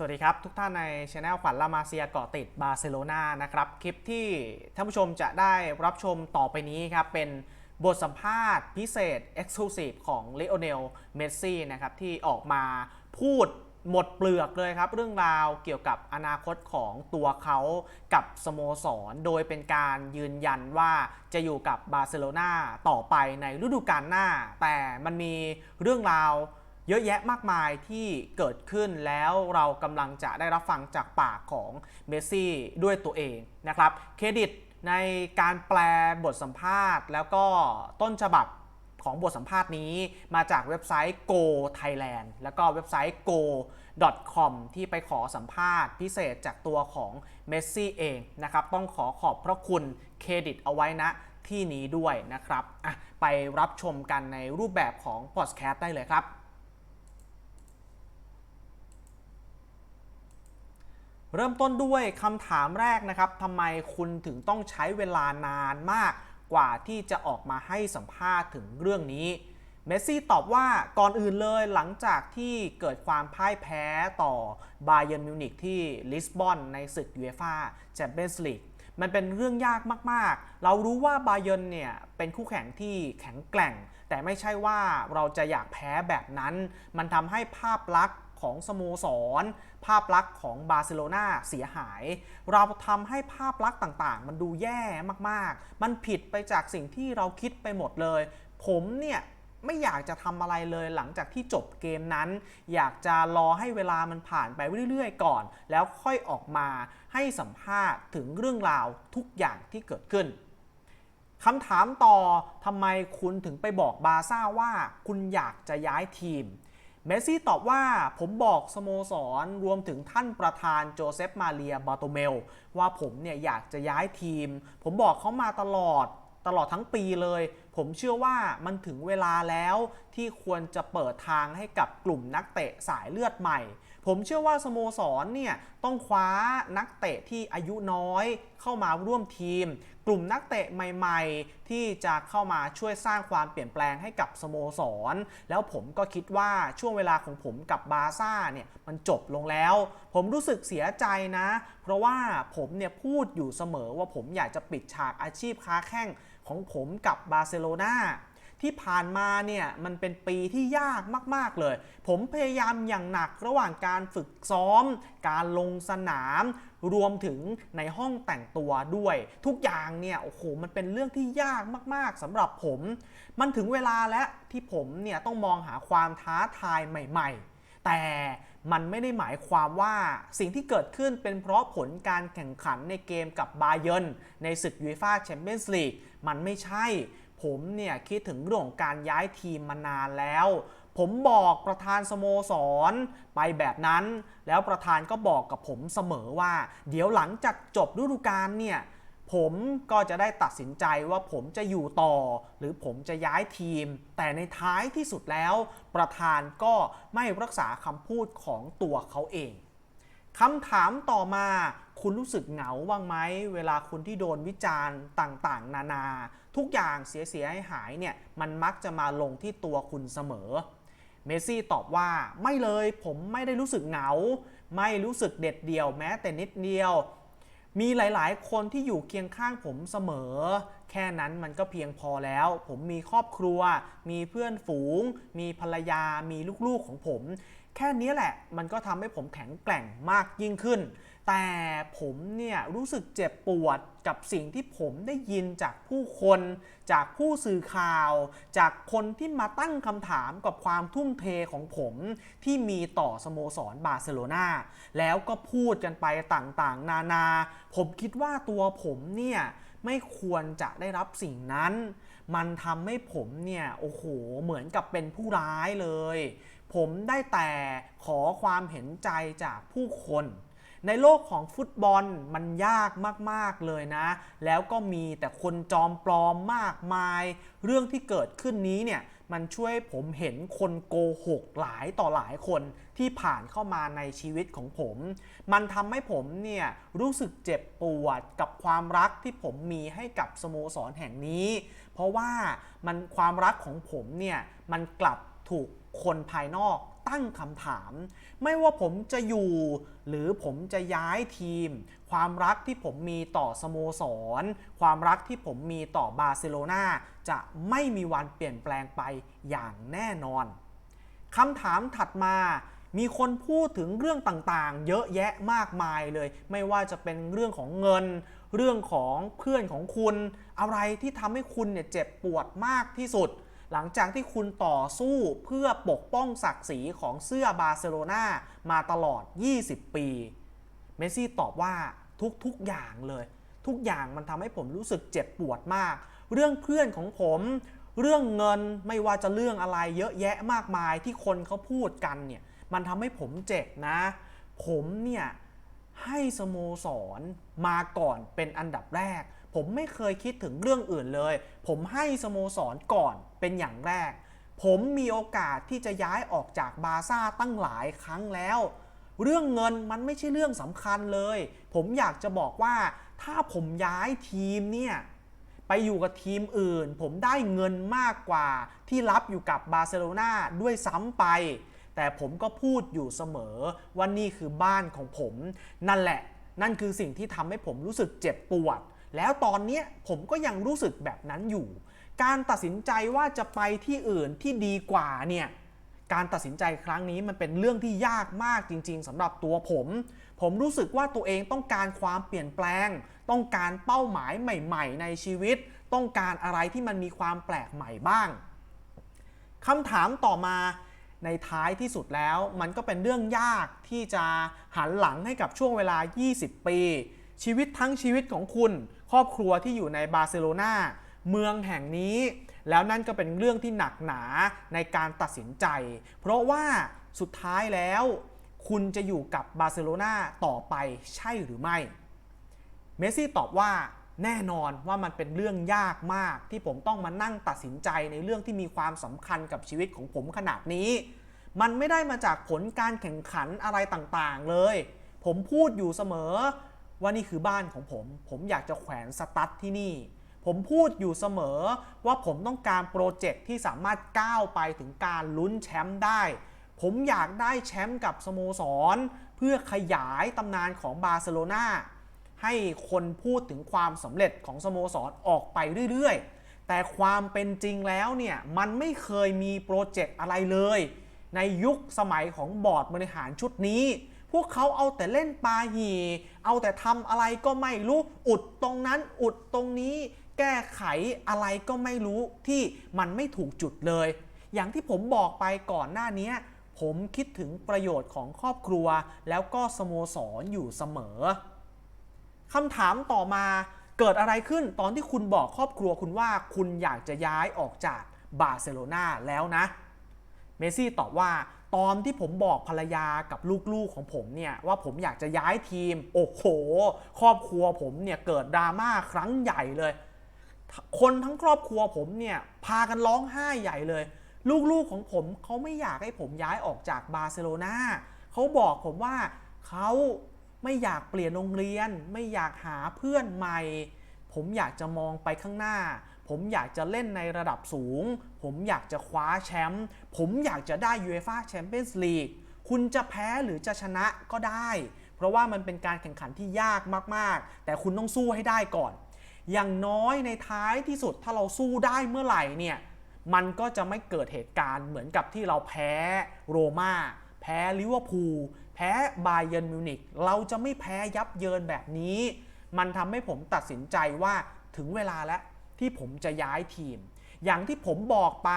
สวัสดีครับ ทุกท่านในช anel ขวัญลามาเซียเกาะติดบาร์เซโลนานะครับ คลิปที่ท่านผู้ชมจะได้รับชมต่อไปนี้ครับ เป็นบทสัมภาษณ์พิเศษ Exclusive ของเลโอเนลเมสซี่นะครับ ที่ออกมาพูดหมดเปลือกเลยครับ เรื่องราวเกี่ยวกับอนาคตของตัวเขากับสโมสร โดยเป็นการยืนยันว่าจะอยู่กับบาร์เซโลนาต่อไปในฤดูกาลหน้า แต่มันมีเรื่องราว เยอะแยะมากมายที่เกิดขึ้นแล้วเรากำลังจะได้รับฟังจากปากของเมสซี่ด้วยตัวเองนะครับเครดิตในการแปลบทสัมภาษณ์ แล้วก็ต้นฉบับของบทสัมภาษณ์นี้มาจากเว็บไซต์ Go Thailand แล้วก็เว็บไซต์ go com ที่ไปขอสัมภาษณ์พิเศษจากตัวของเมสซี่เองนะครับ ต้องขอขอบพระคุณเครดิตเอาไว้นะที่นี้ด้วยนะครับ ไปรับชมกันในรูปแบบของพอดแคสต์ได้เลยครับ เริ่มต้นด้วยคำถามแรกนะครับทำไมคุณถึงต้องใช้เวลานานมากกว่าที่จะออกมาให้สัมภาษณ์ถึงเรื่องนี้ เมสซี่ตอบว่าก่อนอื่นเลยหลังจากที่เกิดความพ่ายแพ้ต่อบาเย r n m มิวนิกที่ลิสบอนในศึกยูเอฟ่าแชมเปี้ยนส์ลีกมันเป็นเรื่องยากมาก ๆ เรารู้ว่าบาเย r n เนี่ยเป็นคู่แข่งที่แข็งแกร่ง แต่ไม่ใช่ว่าเราจะอยากแพ้แบบนั้น มันทำให้ภาพลักษณ์ ของสโมสร ภาพลักษณ์ของบาร์เซโลนาเสียหาย เราทำให้ภาพลักษณ์ต่างๆ มันดูแย่มากๆ มันผิดไปจากสิ่งที่เราคิดไปหมดเลย ผมเนี่ยไม่อยากจะทำอะไรเลยหลังจากที่จบเกมนั้น อยากจะรอให้เวลามันผ่านไปเรื่อยๆ ก่อน แล้วค่อยออกมาให้สัมภาษณ์ถึงเรื่องราวทุกอย่างที่เกิดขึ้นคำถามต่อทำไมคุณถึงไปบอกบาซ่าว่าคุณอยากจะย้ายทีม เมสซี่ตอบว่าผมบอกสโมสรรวมถึงท่านประธานโจเซฟมาเรียบาโตเมล ว่าผมเนี่ยอยากจะย้ายทีม ผมบอกเขามาตลอดตลอดทั้งปีเลย ผมเชื่อว่ามันถึงเวลาแล้วที่ควรจะเปิดทางให้กับกลุ่มนักเตะสายเลือดใหม่ ผมเชื่อว่าสโมสรเนี่ยต้องคว้านักเตะที่อายุน้อยเข้ามาร่วมทีม กลุ่มนักเตะใหม่ๆ ที่จะเข้ามาช่วยสร้างความเปลี่ยนแปลงให้กับสโมสร แล้วผมก็คิดว่าช่วงเวลาของผมกับบาซ่าเนี่ยมันจบลงแล้ว ผมรู้สึกเสียใจนะ เพราะว่าผมเนี่ยพูดอยู่เสมอว่าผมอยากจะปิดฉากอาชีพค้าแข้งของผมกับบาร์เซโลนา ที่ผ่านมาเนี่ยมันเป็นปีที่ยากมาก ๆ เลย ผมพยายามอย่างหนักระหว่างการฝึกซ้อม การลงสนาม รวมถึงในห้องแต่งตัวด้วย ทุกอย่างเนี่ยโอ้โหมันเป็นเรื่องที่ยากมาก ๆสำหรับผม มันถึงเวลาแล้วที่ผมเนี่ยต้องมองหาความท้าทายใหม่ ๆ แต่มันไม่ได้หมายความว่าสิ่งที่เกิดขึ้นเป็นเพราะผลการแข่งขันในเกมกับบาเยนในศึกยูฟ่าแชมเปี้ยนส์ลีกมันไม่ใช่ ผมเนี่ยคิดถึงเรื่องของการย้ายทีมมานานแล้ว ผมบอกประธานสโมสรไปแบบนั้น แล้วประธานก็บอกกับผมเสมอว่า เดี๋ยวหลังจากจบฤดูกาลเนี่ยผมก็จะได้ตัดสินใจว่าผมจะอยู่ต่อ หรือผมจะย้ายทีม แต่ในท้ายที่สุดแล้ว ประธานก็ไม่รักษาคำพูดของตัวเขาเองคำถามต่อมาคุณรู้สึกเหงาบ้างไหม เวลาคุณที่โดนวิจารณ์ต่างๆ นานา ทุกอย่างเสียๆหายเนี่ยมันมักจะมาลงที่ตัวคุณเสมอ เมสซี่ตอบว่าไม่เลยผมไม่ได้รู้สึกเหงา ไม่รู้สึกเด็ดเดี่ยวแม้แต่นิดเดียว มีหลายๆ คนที่อยู่เคียงข้างผมเสมอ แค่นั้นมันก็เพียงพอแล้ว ผมมีครอบครัว มีเพื่อนฝูง มีภรรยา มีลูกๆของผม แค่นี้แหละมันก็ทำให้ผมแข็งแกร่งมากยิ่งขึ้น แต่ผมเนี่ยรู้สึกเจ็บปวดกับสิ่งที่ผมได้ยินจากผู้คน จากผู้สื่อข่าว จากคนที่มาตั้งคำถามกับความทุ่มเทของผมที่มีต่อสโมสรบาร์เซโลนาแล้วก็พูดกันไปต่างๆ นานา ผมคิดว่าตัวผมเนี่ยไม่ควรจะได้รับสิ่งนั้น มันทำให้ผมเนี่ยโอ้โหเหมือนกับเป็นผู้ร้ายเลย ผมได้แต่ขอความเห็นใจจากผู้คน ในโลกของฟุตบอลมันยากมากๆเลยนะ แล้วก็มีแต่คนจอมปลอมมากมาย เรื่องที่เกิดขึ้นนี้เนี่ยมันช่วยผมเห็นคนโกหกหลายต่อหลายคนที่ผ่านเข้ามาในชีวิตของผม มันทำให้ผมเนี่ยรู้สึกเจ็บปวดกับความรักที่ผมมีให้กับสโมสรแห่งนี้ เพราะว่ามันความรักของผมเนี่ยมันกลับถูกคนภายนอก ตั้งคำถาม ไม่ว่าผมจะอยู่ หรือผมจะย้ายทีม ความรักที่ผมมีต่อสโมสร ความรักที่ผมมีต่อบาร์เซโลนาจะไม่มีวันเปลี่ยนแปลงไปอย่างแน่นอนคำถามถัดมามีคนพูดถึงเรื่องต่างๆ เยอะแยะมากมายเลย ไม่ว่าจะเป็นเรื่องของเงิน เรื่องของเพื่อนของคุณ อะไรที่ทำให้คุณเนี่ยเจ็บปวดมากที่สุด หลังจากที่คุณต่อสู้เพื่อปกป้องศักดิ์ศรีของเสื้อบาร์เซโลนามาตลอด 20 ปี เมสซี่ตอบว่าทุกๆอย่างเลย ทุกอย่างมันทำให้ผมรู้สึกเจ็บปวดมาก เรื่องเพื่อนของผม เรื่องเงินไม่ว่าจะเรื่องอะไรเยอะแยะมากมายที่คนเขาพูดกันเนี่ยมันทำให้ผมเจ็บนะ ผมเนี่ยให้สโมสรมาก่อนเป็นอันดับแรก ผมไม่เคยคิดถึงเรื่องอื่นเลย ผมให้สโมสรก่อน เป็นอย่างแรก ผมมีโอกาสที่จะย้ายออกจากบาร์ซ่าตั้งหลายครั้งแล้ว เรื่องเงินมันไม่ใช่เรื่องสำคัญเลย ผมอยากจะบอกว่าถ้าผมย้ายทีมเนี่ยไปอยู่กับทีมอื่น ผมได้เงินมากกว่าที่รับอยู่กับบาร์เซโลนาด้วยซ้ำไป แต่ผมก็พูดอยู่เสมอว่านี่คือบ้านของผม นั่นแหละ นั่นคือสิ่งที่ทำให้ผมรู้สึกเจ็บปวด แล้วตอนนี้ผมก็ยังรู้สึกแบบนั้นอยู่ การตัดสินใจว่าจะไปที่อื่นที่ดีกว่าเนี่ยการตัดสินใจครั้งนี้มันเป็นเรื่องที่ยากมากจริง ๆสำหรับตัวผม ผมรู้สึกว่าตัวเองต้องการความเปลี่ยนแปลง ต้องการเป้าหมายใหม่ ๆ ในชีวิต ต้องการอะไรที่มันมีความแปลกใหม่บ้างคำถามต่อมาในท้ายที่สุดแล้ว มันก็เป็นเรื่องยากที่จะหันหลังให้กับช่วงเวลา 20 ปี ชีวิตทั้งชีวิตของคุณ ครอบครัวที่อยู่ในบาร์เซโลนา เมืองแห่งนี้ แล้วนั่นก็เป็นเรื่องที่หนักหนาในการตัดสินใจ เพราะว่าสุดท้ายแล้ว คุณจะอยู่กับบาร์เซโลนาต่อไปใช่หรือไม่ เมสซี่ตอบว่าแน่นอนว่ามันเป็นเรื่องยากมากที่ผมต้องมานั่งตัดสินใจในเรื่องที่มีความสำคัญกับชีวิตของผมขนาดนี้ มันไม่ได้มาจากผลการแข่งขันอะไรต่างๆเลย ผมพูดอยู่เสมอว่านี่คือบ้านของผม ผมอยากจะแขวนสตั๊ดที่นี่ ผมพูดอยู่เสมอว่าผมต้องการโปรเจกต์ที่สามารถก้าวไปถึงการลุ้นแชมป์ได้ ผมอยากได้แชมป์กับสโมสร เพื่อขยายตำนานของบาร์เซโลนาให้คนพูดถึงความสำเร็จของสโมสรออกไปเรื่อยๆ แต่ความเป็นจริงแล้วเนี่ยมันไม่เคยมีโปรเจกต์อะไรเลย ในยุคสมัยของบอร์ดบริหารชุดนี้พวกเขาเอาแต่เล่นปาหี เอาแต่ทำอะไรก็ไม่รู้ อุดตรงนั้น อุดตรงนี้ แก้ไขอะไรก็ไม่รู้ที่มันไม่ถูกจุดเลย อย่างที่ผมบอกไปก่อนหน้านี้ผมคิดถึงประโยชน์ของครอบครัว แล้วก็สโมสรอยู่เสมอคำถามต่อมาเกิดอะไรขึ้นตอนที่คุณบอกครอบครัวคุณว่าคุณอยากจะย้ายออกจากบาร์เซโลนาแล้วนะ เมซี่ตอบว่าตอนที่ผมบอกภรรยากับลูกๆของผมเนี่ยว่าผมอยากจะย้ายทีม โอ้โห ครอบครัวผมเนี่ยเกิดดราม่าครั้งใหญ่เลย คนทั้งครอบครัวผมเนี่ยพากันร้องไห้ใหญ่เลย ลูกๆของผมเขาไม่อยากให้ผมย้ายออกจากบาร์เซโลนาเขาบอกผมว่าเขาไม่อยากเปลี่ยนโรงเรียน ไม่อยากหาเพื่อนใหม่ ผมอยากจะมองไปข้างหน้า ผมอยากจะเล่นในระดับสูง ผมอยากจะคว้าแชมป์ผมอยากจะได้ UEFA Champions League คุณจะแพ้หรือจะชนะก็ได้ เพราะว่ามันเป็นการแข่งขันที่ยากมากๆ แต่คุณต้องสู้ให้ได้ก่อน อย่างน้อยในท้ายที่สุดถ้าเราสู้ได้เมื่อไหร่เนี่ย มันก็จะไม่เกิดเหตุการณ์เหมือนกับที่เราแพ้โรมา่าแพ้ลิเวอร์พูลแพ้บาเยิร์นมิวนิกเราจะไม่แพ้ยับเยินแบบนี้ มันทำให้ผมตัดสินใจว่าถึงเวลาแล้วที่ผมจะย้ายทีม อย่างที่ผมบอกไป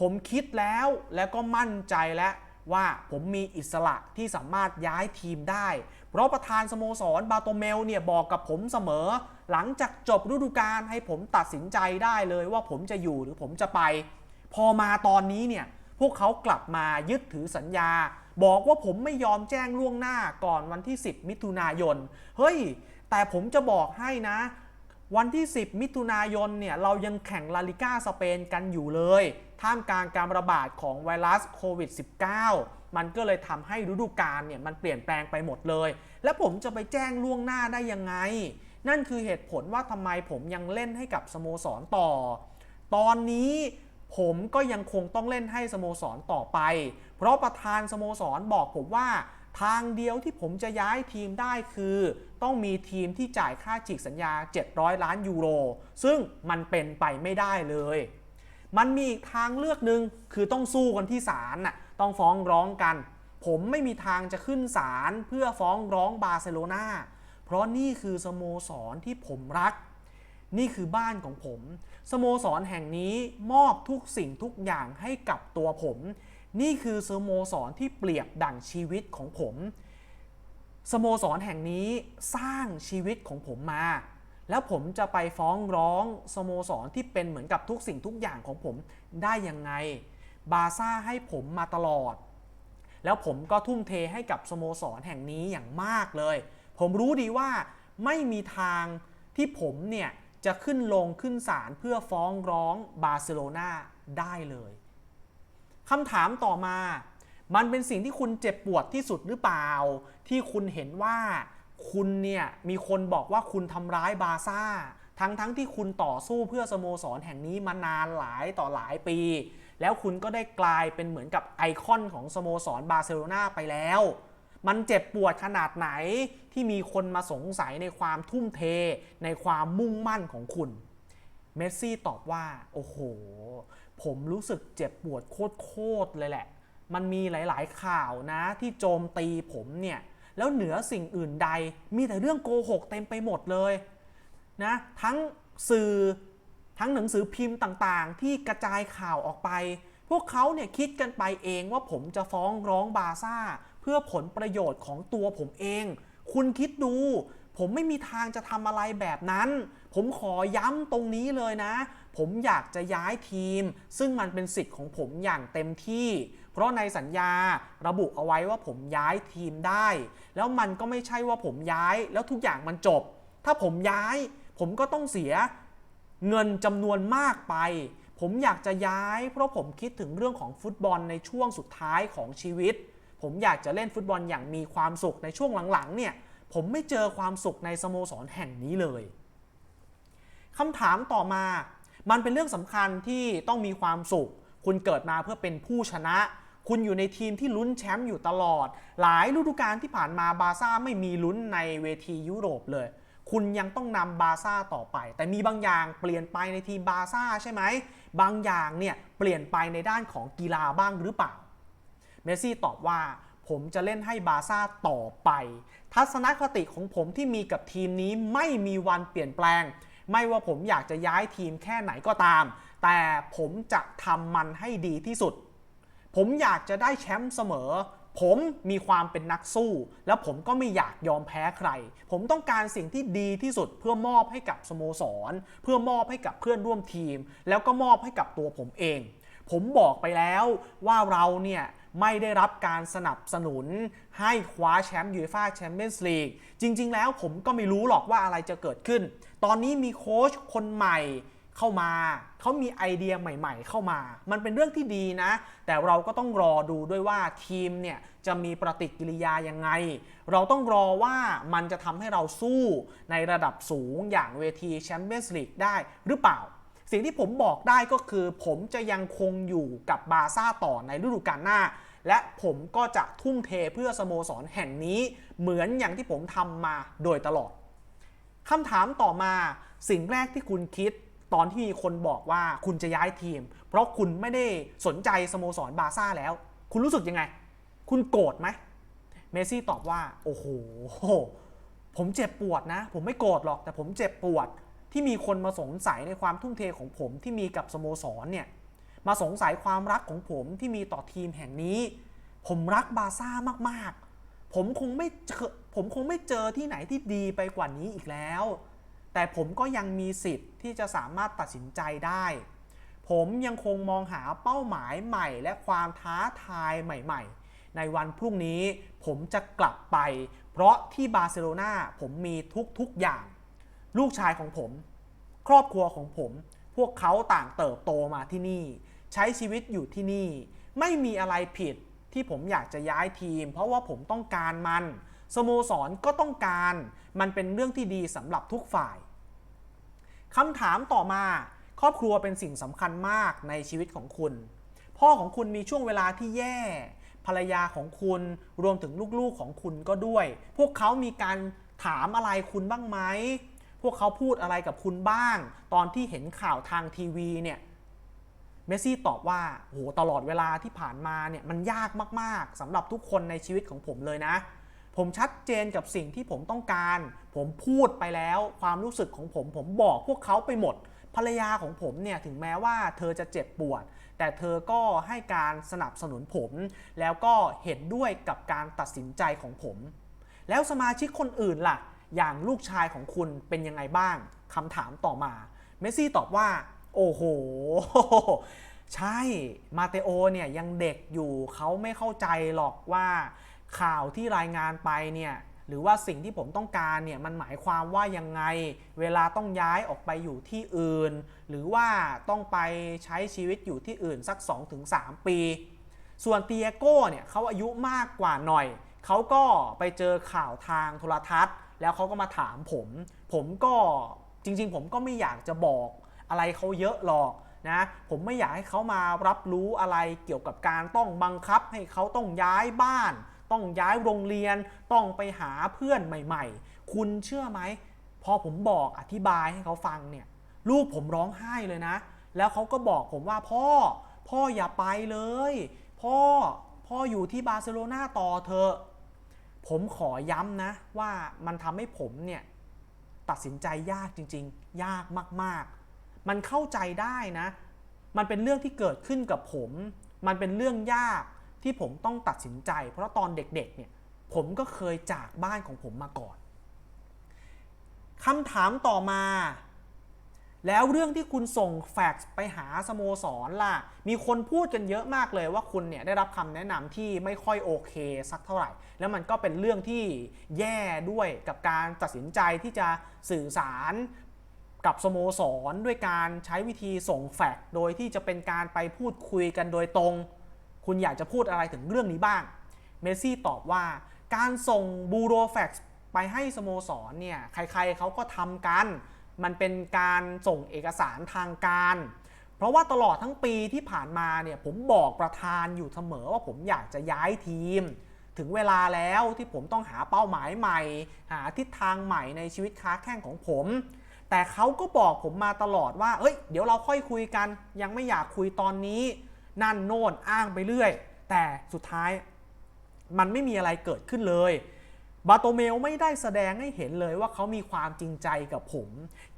ผมคิดแล้วแล้วก็มั่นใจแล้ว ว่าผมมีอิสระที่สามารถย้ายทีมได้ เพราะประธานสโมสรบาโตเมลเนี่ยบอกกับผมเสมอ หลังจากจบฤดูกาลให้ผมตัดสินใจได้เลยว่าผมจะอยู่หรือผมจะไป พอมาตอนนี้เนี่ยพวกเขากลับมายึดถือสัญญา บอกว่าผมไม่ยอมแจ้งล่วงหน้าก่อนวันที่ 10 มิถุนายน เฮ้ย แต่ผมจะบอกให้นะ วันที่ 10 มิถุนายนเนี่ยเรายังแข่งลาลิก้าสเปนกันอยู่เลย ท่ามกลางการระบาดของไวรัสโควิด -19 มันก็เลยทำให้ฤดูกาลเนี่ยมันเปลี่ยนแปลงไปหมดเลย แล้วผมจะไปแจ้งล่วงหน้าได้ยังไง นั่นคือเหตุผลว่าทำไมผมยังเล่นให้กับสโมสรต่อ ตอนนี้ผมก็ยังคงต้องเล่นให้สโมสรต่อไป เพเพราะประธานสโมสรบอกผมว่า ทางเดียวที่ผมจะย้ายทีมได้คือ ต้องมีทีมที่จ่ายค่าฉีกสัญญา 700 ล้านยูโร ซึ่งมันเป็นไปไม่ได้เลย มันมีอีกทางเลือกหนึ่งคือต้องสู้กันที่ศาลน่ะต้องฟ้องร้องกัน ผมไม่มีทางจะขึ้นศาลเพื่อฟ้องร้องบาร์เซโลนาเพราะนี่คือสโมสรที่ผมรัก นี่คือบ้านของผม สโมสรแห่งนี้มอบทุกสิ่งทุกอย่างให้กับตัวผม นี่คือสโมสรที่เปรียบดั่งชีวิตของผม สโมสรแห่งนี้สร้างชีวิตของผมมา แล้วผมจะไปฟ้องร้องสโมสรที่เป็นเหมือนกับทุกสิ่งทุกอย่างของผมได้ยังไง บาซ่าให้ผมมาตลอด แล้วผมก็ทุ่มเทให้กับสโมสรแห่งนี้อย่างมากเลย ผมรู้ดีว่าไม่มีทางที่ผมเนี่ยจะขึ้นลงขึ้นศาลเพื่อฟ้องร้องบาร์เซโลนาได้เลยคำถามต่อมา มันเป็นสิ่งที่คุณเจ็บปวดที่สุดหรือเปล่า ที่คุณเห็นว่า คุณเนี่ยมีคนบอกว่าคุณทำร้ายบาซ่า ทั้งทั้งที่คุณต่อสู้เพื่อสโมสรแห่งนี้มานานหลายต่อหลายปี แล้วคุณก็ได้กลายเป็นเหมือนกับไอคอนของสโมสรบาร์เซโลนาไปแล้ว มันเจ็บปวดขนาดไหนที่มีคนมาสงสัยในความทุ่มเท ในความมุ่งมั่นของคุณ เมสซี่ตอบว่า โอ้โห ผมรู้สึกเจ็บปวดโคตรๆเลยแหละ มันมีหลาย ๆ ข่าวนะที่โจมตีผมเนี่ย แล้วเหนือสิ่งอื่นใด มีแต่เรื่องโกหกเต็มไปหมดเลยนะทั้งสื่อทั้งหนังสือพิมพ์ต่างๆ ที่กระจายข่าวออกไป พวกเขาเนี่ยคิดกันไปเองว่าผมจะฟ้องร้องบาซ่า เพื่อผลประโยชน์ของตัวผมเอง คุณคิดดู ผมไม่มีทางจะทำอะไรแบบนั้น ผมขอย้ำตรงนี้เลยนะ ผมอยากจะย้ายทีม ซึ่งมันเป็นสิทธิ์ของผมอย่างเต็มที่ เพราะในสัญญาระบุเอาไว้ว่าผมย้ายทีมได้ แล้วมันก็ไม่ใช่ว่าผมย้ายแล้วทุกอย่างมันจบ ถ้าผมย้าย ผมก็ต้องเสียเงินจำนวนมากไป ผมอยากจะย้าย เพราะผมคิดถึงเรื่องของฟุตบอลในช่วงสุดท้ายของชีวิต ผมอยากจะเล่นฟุตบอลอย่างมีความสุขในช่วงหลังๆเนี่ยผมไม่เจอความสุขในสโมสรแห่งนี้เลยคำถามต่อมา มันเป็นเรื่องสำคัญที่ต้องมีความสุข คุณเกิดมาเพื่อเป็นผู้ชนะ คุณอยู่ในทีมที่ลุ้นแชมป์อยู่ตลอด หลายฤดูกาลที่ผ่านมาบาซ่าไม่มีลุ้นในเวทียุโรปเลย คุณยังต้องนำบาซ่าต่อไป แต่มีบางอย่างเปลี่ยนไปในทีมบาซ่าใช่ไหม บางอย่างเนี่ยเปลี่ยนไปในด้านของกีฬาบ้างหรือเปล่า เมสซี่ตอบว่าผมจะเล่นให้บาซ่าต่อไป ทัศนคติของผมที่มีกับทีมนี้ไม่มีวันเปลี่ยนแปลง ไม่ว่าผมอยากจะย้ายทีมแค่ไหนก็ตาม แต่ผมจะทำมันให้ดีที่สุด ผมอยากจะได้แชมป์เสมอ ผมมีความเป็นนักสู้ แล้วผมก็ไม่อยากยอมแพ้ใคร ผมต้องการสิ่งที่ดีที่สุดเพื่อมอบให้กับสโมสร เพื่อมอบให้กับเพื่อนร่วมทีม แล้วก็มอบให้กับตัวผมเอง ผมบอกไปแล้วว่าเราเนี่ยไม่ได้รับการสนับสนุนให้คว้าแชมป์ยูฟ่าแชมเปี้ยนส์ลีกจริง ๆ แล้วผมก็ไม่รู้หรอกว่าอะไรจะเกิดขึ้น ตอนนี้มีโค้ชคนใหม่ เข้ามา เขามีไอเดียใหม่ๆ เข้ามา มันเป็นเรื่องที่ดีนะ แต่เราก็ต้องรอดูด้วยว่าทีมเนี่ยจะมีปฏิกิริยายังไง เราต้องรอว่ามันจะทำให้เราสู้ในระดับสูงอย่างเวทีแชมเปี้ยนส์ลีกได้หรือเปล่า สิ่งที่ผมบอกได้ก็คือผมจะยังคงอยู่กับบาร์ซ่าต่อในฤดูกาลหน้า และผมก็จะทุ่มเทเพื่อสโมสรแห่งนี้ เหมือนอย่างที่ผมทำมาโดยตลอดคำถามต่อมาสิ่งแรกที่คุณคิด ตอนที่มีคนบอกว่าคุณจะย้ายทีม เพราะคุณไม่ได้สนใจสโมสรบาร์ซ่าแล้ว คุณรู้สึกยังไง คุณโกรธไหมเมซี่ตอบว่า โอ้โห ผมเจ็บปวดนะ ผมไม่โกรธหรอก แต่ผมเจ็บปวดที่มีคนมาสงสัยในความทุ่มเทของผมที่มีกับสโมสรเนี่ย มาสงสัยความรักของผมที่มีต่อทีมแห่งนี้ ผมรักบาร์ซ่ามากๆ ผมคงไม่เจอผมคงไม่เจอที่ไหนที่ดีไปกว่านี้อีกแล้ว แต่ผมก็ยังมีสิทธิ์ที่จะสามารถตัดสินใจได้ ผมยังคงมองหาเป้าหมายใหม่ และความท้าทายใหม่ๆ ในวันพรุ่งนี้ผมจะกลับไป เพราะที่บาร์เซโลนาผมมีทุกๆอย่าง ลูกชายของผม ครอบครัวของผม พวกเขาต่างเติบโตมาที่นี่ ใช้ชีวิตอยู่ที่นี่ ไม่มีอะไรผิดที่ผมอยากจะย้ายทีม เพราะว่าผมต้องการมัน สโมสรก็ต้องการ มันเป็นเรื่องที่ดีสำหรับทุกฝ่ายคำถามต่อมาครอบครัวเป็นสิ่งสำคัญมากในชีวิตของคุณ พ่อของคุณมีช่วงเวลาที่แย่ ภรรยาของคุณรวมถึงลูกๆของคุณก็ด้วย พวกเขามีการถามอะไรคุณบ้างไหม พวกเขาพูดอะไรกับคุณบ้าง ตอนที่เห็นข่าวทางทีวีเนี่ยเมสซี่ตอบว่าโหตลอดเวลาที่ผ่านมาเนี่ยมันยากมากๆสำหรับทุกคนในชีวิตของผมเลยนะ ผมชัดเจนกับสิ่งที่ผมต้องการ ผมพูดไปแล้ว ความรู้สึกของผม ผมบอกพวกเขาไปหมด ภรรยาของผมเนี่ยถึงแม้ว่าเธอจะเจ็บปวด แต่เธอก็ให้การสนับสนุนผม แล้วก็เห็นด้วยกับการตัดสินใจของผม แล้วสมาชิกคนอื่นล่ะ อย่างลูกชายของคุณเป็นยังไงบ้างคำถามต่อมา เมสซี่ตอบว่า โอ้โหใช่ มาเตโอเนี่ยยังเด็กอยู่เขาไม่เข้าใจหรอกว่า ข่าวที่รายงานไปเนี่ยหรือว่าสิ่งที่ผมต้องการเนี่ยมันหมายความว่ายังไง เวลาต้องย้ายออกไปอยู่ที่อื่น หรือว่าต้องไปใช้ชีวิตอยู่ที่อื่นสัก 2-3 ปี ส่วนเตียโก้เนี่ยเขาอายุมากกว่าหน่อย เขาก็ไปเจอข่าวทางโทรทัศน์ แล้วเขาก็มาถามผม ผมก็จริงๆ ผมก็ไม่อยากจะบอกอะไรเขาเยอะหรอกนะผมไม่อยากให้เขามารับรู้อะไรเกี่ยวกับการต้องบังคับให้เขาต้องย้ายบ้าน ต้องย้ายโรงเรียน ต้องไปหาเพื่อนใหม่ ๆ คุณเชื่อไหม พอผมบอกอธิบายให้เขาฟังเนี่ย ลูกผมร้องไห้เลยนะ แล้วเขาก็บอกผมว่าพ่อ พ่ออย่าไปเลย พ่อ พ่ออยู่ที่บาร์เซโลนาต่อเถอะ ผมขอย้ำนะ ว่ามันทำให้ผมเนี่ยตัดสินใจยากจริง ๆ ยากมากๆ มันเข้าใจได้นะ มันเป็นเรื่องที่เกิดขึ้นกับผม มันเป็นเรื่องยาก ที่ผมต้องตัดสินใจ เพราะตอนเด็กๆเนี่ยผมก็เคยจากบ้านของผมมาก่อนคำถามต่อมา แล้วเรื่องที่คุณส่งแฟกซ์ไปหาสโมสรล่ะ มีคนพูดกันเยอะมากเลยว่าคุณเนี่ยได้รับคำแนะนำที่ไม่ค่อยโอเคสักเท่าไหร่ แล้วมันก็เป็นเรื่องที่แย่ด้วยกับการตัดสินใจที่จะสื่อสารกับสโมสรด้วยการใช้วิธีส่งแฟกซ์โดยที่จะเป็นการไปพูดคุยกันโดยตรง คุณอยากจะพูดอะไรถึงเรื่องนี้บ้าง เมสซี่ตอบว่าการส่งบูโรแฟกซ์ไปให้สโมสรเนี่ยใครๆเขาก็ทำกัน มันเป็นการส่งเอกสารทางการ เพราะว่าตลอดทั้งปีที่ผ่านมาเนี่ยผมบอกประธานอยู่เสมอว่าผมอยากจะย้ายทีม ถึงเวลาแล้วที่ผมต้องหาเป้าหมายใหม่ หาทิศทางใหม่ในชีวิตค้าแข่งของผม แต่เขาก็บอกผมมาตลอดว่า เอ้ย เดี๋ยวเราค่อยคุยกัน ยังไม่อยากคุยตอนนี้ นั่นโน่นอ้างไปเรื่อย แต่สุดท้ายมันไม่มีอะไรเกิดขึ้นเลย บาโตเมลไม่ได้แสดงให้เห็นเลยว่าเขามีความจริงใจกับผม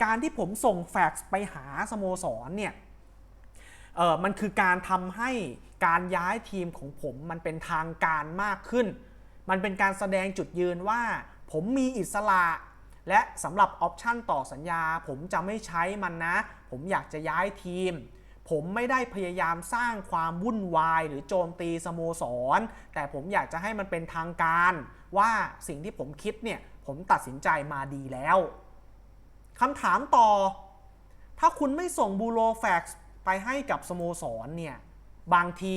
การที่ผมส่งแฟกซ์ไปหาสโมสรเนี่ยเออมันคือการทำให้การย้ายทีมของผมมันเป็นทางการมากขึ้น มันเป็นการแสดงจุดยืนว่า ผมมีอิสระ และสำหรับออปชันต่อสัญญา ผมจะไม่ใช้มันนะ ผมอยากจะย้ายทีม ผมไม่ได้พยายามสร้างความวุ่นวาย หรือโจมตีสโมสร แต่ผมอยากจะให้มันเป็นทางการ ว่าสิ่งที่ผมคิดเนี่ยผมตัดสินใจมาดีแล้วคำถามต่อ ถ้าคุณไม่ส่งบูโรแฟกซ์ไปให้กับสโมสรเนี่ยบางที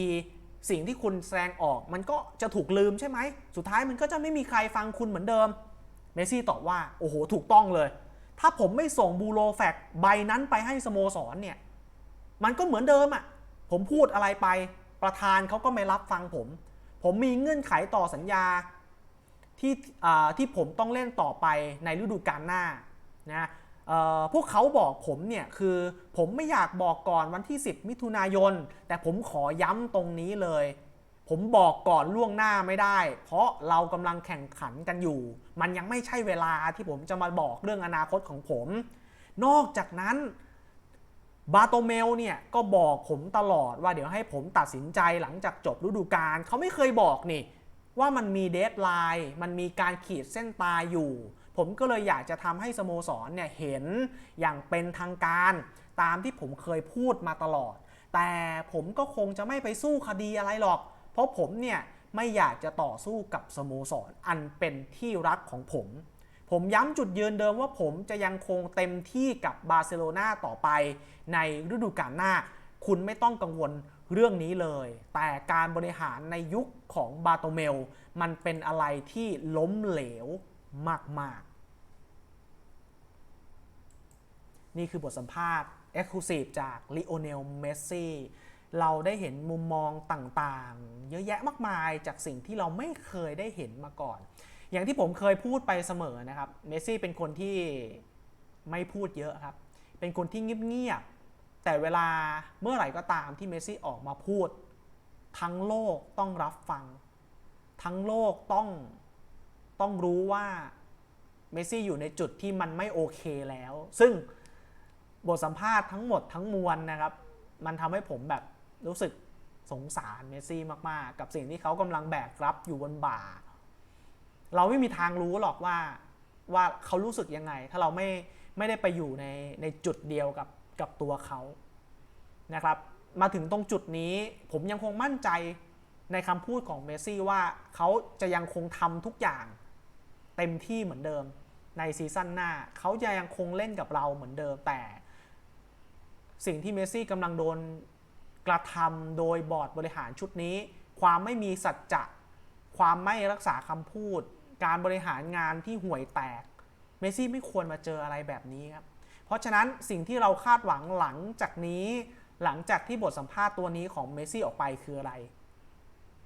สิ่งที่คุณแสดงออกมันก็จะถูกลืมใช่ไหม สุดท้ายมันก็จะไม่มีใครฟังคุณเหมือนเดิม เมซี่ตอบว่า โอ้โห ถูกต้องเลย ถ้าผมไม่ส่งบูโรแฟกซ์ใบนั้นไปให้สโมสรเนี่ย มันก็เหมือนเดิมอะ่ะ ผมพูดอะไรไปประธานเขาก็ไม่รับฟังผม ผมมีเงื่อนไขต่อสัญญาที่ที่ผมต้องเล่นต่อไปในฤดูกาลหน้านะพวกเขาบอกผมเนี่ยคือผมไม่อยากบอกก่อนวันที่ 10 มิถุนายน แต่ผมขอย้ำตรงนี้เลย ผมบอกก่อนล่วงหน้าไม่ได้ เพราะเรากำลังแข่งขันกันอยู่ มันยังไม่ใช่เวลาที่ผมจะมาบอกเรื่องอนาคตของผม นอกจากนั้น บาโตเมลเนี่ยก็บอกผมตลอดว่าเดี๋ยวให้ผมตัดสินใจหลังจากจบฤดูกาลเขาไม่เคยบอกนี่ ว่ามันมีเดทไลน์มันมีการขีดเส้นตายอยู่ ผมก็เลยอยากจะทำให้สโมสรเนี่ยเห็นอย่างเป็นทางการตามที่ผมเคยพูดมาตลอด แต่ผมก็คงจะไม่ไปสู้คดีอะไรหรอก เพราะผมเนี่ยไม่อยากจะต่อสู้กับสโมสรอันเป็นที่รักของผม ผมย้ำจุดยืนเดิมว่าผมจะยังคงเต็มที่กับบาร์เซโลนาต่อไปในฤดูกาลหน้า คุณไม่ต้องกังวลเรื่องนี้เลย แต่การบริหารในยุคของบาโตเมล มันเป็นอะไรที่ล้มเหลวมาก ๆ นี่คือบทสัมภาษณ์ Exclusive จากลิโอเนล เมสซี่ เราได้เห็นมุมมองต่าง ๆ เยอะแยะมากมายจากสิ่งที่เราไม่เคยได้เห็นมาก่อน อย่างที่ผมเคยพูดไปเสมอนะครับเมสซี่เป็นคนที่ไม่พูดเยอะครับ เป็นคนที่เงียบๆแต่เวลาเมื่อไหร่ก็ตามที่เมสซี่ออกมาพูด ทั้งโลกต้องรับฟัง ทั้งโลกต้องต้องรู้ว่าเมสซี่อยู่ในจุดที่มันไม่โอเคแล้ว ซึ่งบทสัมภาษณ์ทั้งหมดทั้งมวลนะครับ มันทำให้ผมแบบรู้สึกสงสารเมสซี่มาก ๆ กับสิ่งที่เขากำลังแบกรับอยู่บนบ่า เราไม่มีทางรู้หรอกว่าว่าเขารู้สึกยังไง ถ้าเราไม่ไม่ได้ไปอยู่ในในจุดเดียวกับกับตัวเขานะครับ มาถึงตรงจุดนี้ผมยังคงมั่นใจในคำพูดของเมซี่ว่าเขาจะยังคงทำทุกอย่างเต็มที่เหมือนเดิมในซีซั่นหน้า เขาจะยังคงเล่นกับเราเหมือนเดิมแต่ สิ่งที่เมซี่กำลังโดนกระทำโดยบอร์ดบริหารชุดนี้ ความไม่มีสัจจะความไม่รักษาคำพูด การบริหารงานที่ห่วยแตก เมซี่ไม่ควรมาเจออะไรแบบนี้ครับ เพราะฉะนั้นสิ่งที่เราคาดหวังหลังจากนี้ หลังจากที่บทสัมภาษณ์ตัวนี้ของเมซี่ออกไปคืออะไร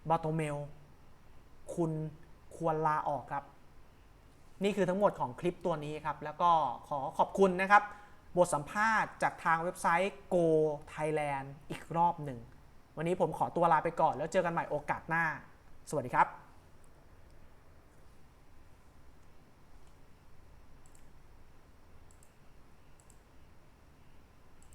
บาโตเมล คุณควรลาออกครับ นี่คือทั้งหมดของคลิปตัวนี้ครับ แล้วก็ขอขอบคุณนะครับ บทสัมภาษณ์จากทางเว็บไซต์ Go Thailand อีกรอบหนึ่ง วันนี้ผมขอตัวลาไปก่อนแล้วเจอกันใหม่โอกาสหน้า สวัสดีครับ